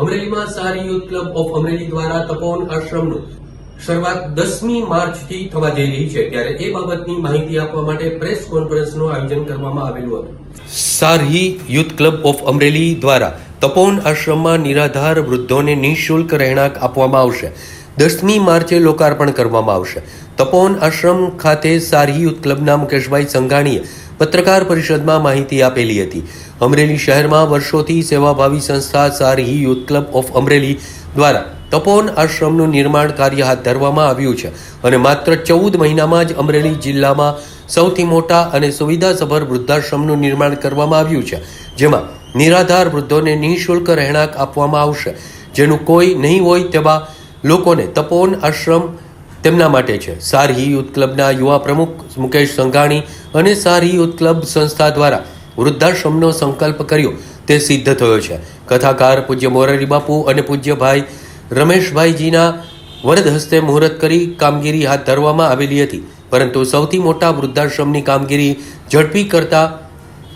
અમરેલીમાં સારી youth club of Amreli દ્વારા તપોવન આશ્રમનું શરૂઆત દસમી માર્ચથી થવા જઈ રહી છે. ત્યારે એ બાબતની માહિતી આપવા માટે પ્રેસ કોન્ફરન્સનું આયોજન કરવામાં આવેલું હતું. Sarahi youth club of Amreli દ્વારા તપોવન આશ્રમમાં નિરાધાર વૃદ્ધોને નિઃશુલ્ક રહેણાંક આપવામાં આવશે. દસમી માર્ચે લોકાર્પણ કરવામાં આવશે. તપોવન આશ્રમ ખાતે સારહી યુથ ક્લબના મુકેશભાઈ સંઘાણીએ પત્રકાર પરિષદમાં માહિતી આપેલી હતી. અમરેલી શહેરમાં વર્ષોથી સેવાભાવી સંસ્થા Sarahi youth club of Amreli દ્વારા તપોન આશ્રમનું નિર્માણ કાર્ય હાથ ધરવામાં આવ્યું છે અને માત્ર ચૌદ મહિનામાં જ અમરેલી જિલ્લામાં સૌથી મોટા અને સુવિધાસભર વૃદ્ધાશ્રમનું નિર્માણ કરવામાં આવ્યું છે, જેમાં નિરાધાર વૃદ્ધોને નિઃશુલ્ક રહેણાંક આપવામાં આવશે. જેનું કોઈ નહીં હોય તેવા લોકોને તપોન આશ્રમ તેમના માટે છે. સારહી યુથ ક્લબના યુવા પ્રમુખ મુકેશ સંઘાણી અને સારહી યુથ ક્લબ સંસ્થા દ્વારા વૃદ્ધાશ્રમનો સંકલ્પ કર્યો. તે સિદ્ધ થયો છે. કથાકાર પૂજ્ય મોરારી બાપુ અને પૂજ્ય ભાઈ રમેશભાઈજીના વરદ હસ્તે મુહૂર્ત કરી કામગીરી હાથ ધરવામાં આવેલી હતી. પરંતુ સૌથી મોટા વૃદ્ધાશ્રમની કામગીરી ઝડપી કરતા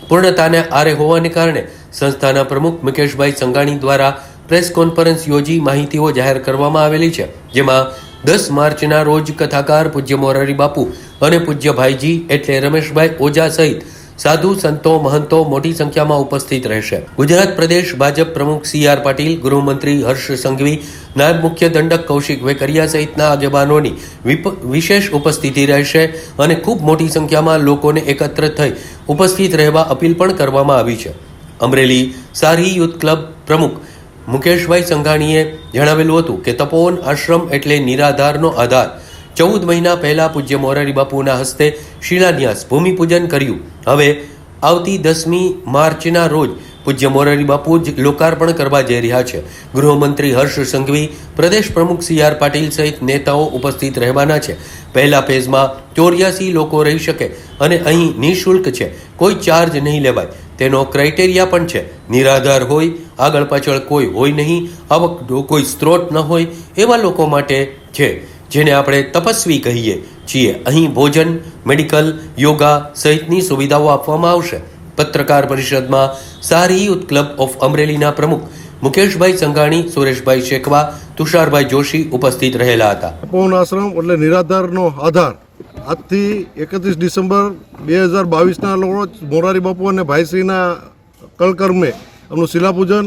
પૂર્ણતાને આરે હોવાને કારણે સંસ્થાના પ્રમુખ મુકેશભાઈ સંઘાણી દ્વારા પ્રેસ કોન્ફરન્સ યોજી માહિતીઓ જાહેર કરવામાં આવેલી છે. જેમાં દસ માર્ચના રોજ કથાકાર પૂજ્ય મોરારી બાપુ અને પૂજ્ય ભાઈજી એટલે રમેશભાઈ ઓઝા સહિત સાધુ, સંતો, મહંતો મોટી સંખ્યામાં ઉપસ્થિત રહેશે. ગુજરાત પ્રદેશ ભાજપ પ્રમુખ સી આર પાટીલ, ગૃહમંત્રી હર્ષ સંઘવી, નાયબ મુખ્ય દંડક કૌશિક વેકરિયા સહિતના આગેવાનોની વિશેષ ઉપસ્થિતિ રહેશે અને ખૂબ મોટી સંખ્યામાં લોકોને એકત્ર થઈ ઉપસ્થિત રહેવા અપીલ પણ કરવામાં આવી છે. અમરેલી સારી યુથ ક્લબ પ્રમુખ મુકેશભાઈ સંઘાણીએ જણાવેલું હતું કે તપોવન આશ્રમ એટલે નિરાધારનો આધાર. ચૌદ મહિના પહેલા પૂજ્ય મોરારી બાપુના હસ્તે શિલાન્યાસ, ભૂમિપૂજન કર્યું. હવે આવતી દસમી માર્ચના રોજ પૂજ્ય મોરારી બાપુ જ લોકાર્પણ કરવા જઈ રહ્યા છે. ગૃહમંત્રી હર્ષ સંઘવી, પ્રદેશ પ્રમુખ સી આર પાટીલ સહિત નેતાઓ ઉપસ્થિત રહેવાના છે. પહેલા ફેઝમાં ચોર્યાસી લોકો રહી શકે અને અહીં નિઃશુલ્ક છે. કોઈ ચાર્જ નહીં લેવાય. તેનો ક્રાઇટેરિયા પણ છે. નિરાધાર હોય, આગળ પાછળ કોઈ હોય નહીં, આવક કોઈ સ્ત્રોત ન હોય, એવા લોકો માટે છે, જેને આપણે તપસ્વી કહીએ છીએ. અહીં ભોજન મેડિકલ યોગા સહિતની સુવિધાઓ આપવામાં આવશે. પત્રકાર પરિષદમાં સારી યુથ ક્લબ ઓફ અમરેલીના પ્રમુખ મુકેશભાઈ સંઘાણી, સુરેશભાઈ શેખવા, તુષારભાઈ જોશી ઉપસ્થિત રહેલા હતા. તપોવન આશ્રમ એટલે નિરાધારનો આધાર. આજથી એકત્રીસ ડિસેમ્બર બે હજાર બાવીસના રોજ મોરારી બાપુ અને ભાઈશ્રીના કળકર્મે એમનું શિલાપૂજન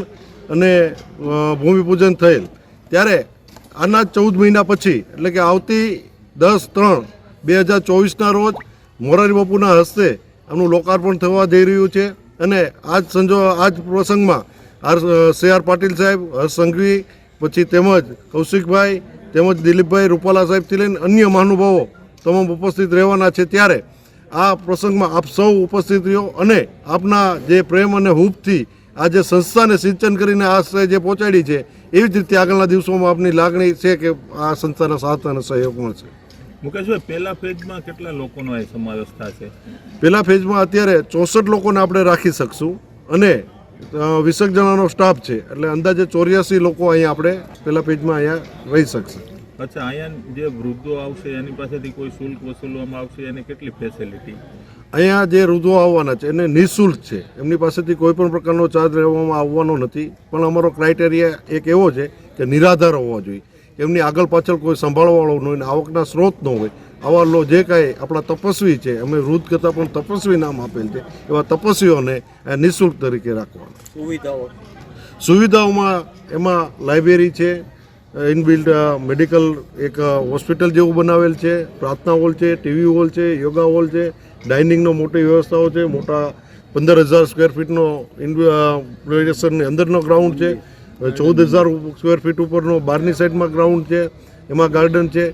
અને ભૂમિપૂજન થયેલ. ત્યારે આના ચૌદ મહિના પછી, એટલે કે આવતી દસ ત્રણ બે હજાર ચોવીસના રોજ મોરારી બાપુના હસ્તે એમનું લોકાર્પણ થવા જઈ રહ્યું છે. અને આજ સંજો, આજ પ્રસંગમાં આર સી આર પાટીલ સાહેબ, હર્ષ સંઘવી, પછી તેમજ કૌશિકભાઈ, તેમજ દિલીપભાઈ રૂપાલા સાહેબથી લઈને અન્ય મહાનુભાવો તમામ ઉપસ્થિત રહેવાના છે ત્યારે આ પ્રસંગમાં આપ સૌ ઉપસ્થિત રહ્યો અને આપના જે પ્રેમ અને હૂપથી આ જે સંસ્થાને સિંચન કરીને આશ્રય જે પહોંચાડી છે એવી જ રીતે આગળના દિવસોમાં આપની લાગણી છે કે આ સંસ્થાના સાથ અને સહયોગ મળશે મુકેશભાઈ પહેલા ફેજમાં કેટલા લોકોનો અહીં સમાવેશ થશે પહેલા ફેઝમાં અત્યારે ચોસઠ લોકોને આપણે રાખી શકશું અને વીસેક જણાનો સ્ટાફ છે એટલે અંદાજે ચોર્યાસી લોકો અહીંયા આપણે પહેલા પેજમાં અહીંયા રહી શકશે. અચ્છા અહીંયા જે વૃદ્ધો આવશે એની પાસેથી કોઈ શુલ્ક વસૂલવામાં આવશે એની કેટલી ફેસિલિટી અહીંયા જે વૃદ્ધો આવવાના છે એને નિઃશુલ્ક છે. એમની પાસેથી કોઈ પણ પ્રકારનો ચાર્જ લેવામાં આવવાનો નથી. પણ અમારો ક્રાઇટેરિયા એક એવો છે કે નિરાધાર હોવા જોઈએ. એમની આગળ પાછળ કોઈ સંભાળવાળો ન હોય ને આવકના સ્ત્રોત ન હોય આવા લો જે કાંઈ આપણા તપસ્વી છે અમે વૃદ્ધ કરતાં પણ તપસ્વી નામ આપેલ છે એવા તપસ્વીઓને નિઃશુલ્ક તરીકે રાખવાના. સુવિધાઓ. સુવિધાઓમાં એમાં લાઇબ્રેરી છે ઇનબિલ્ડ મેડિકલ એક હોસ્પિટલ જેવું બનાવેલ છે. પ્રાર્થના હોલ છે, ટીવી હોલ છે, યોગા હોલ છે, ડાઇનિંગનો મોટી વ્યવસ્થાઓ છે, મોટા પંદર હજાર સ્ક્વેર ફીટનો પ્લેસરની અંદરનો ગ્રાઉન્ડ છે ચૌદ હજાર સ્ક્વેર ફીટ ઉપરનો બહારની સાઈડમાં ગ્રાઉન્ડ છે, એમાં ગાર્ડન છે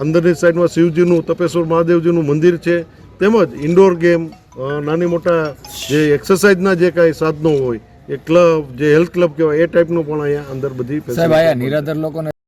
અંદરની સાઈડમાં શિવજીનું, તપેશ્વર મહાદેવજીનું મંદિર છે, તેમજ ઇન્ડોર ગેમ નાની મોટા જે એક્સરસાઇઝના જે કાંઈ સાધનો હોય એ ક્લબ જે હેલ્થ ક્લબ કહેવાય એ ટાઈપનું પણ અહીંયા અંદર બધી સાહેબ અહીંયા નિરાધાર લોકોને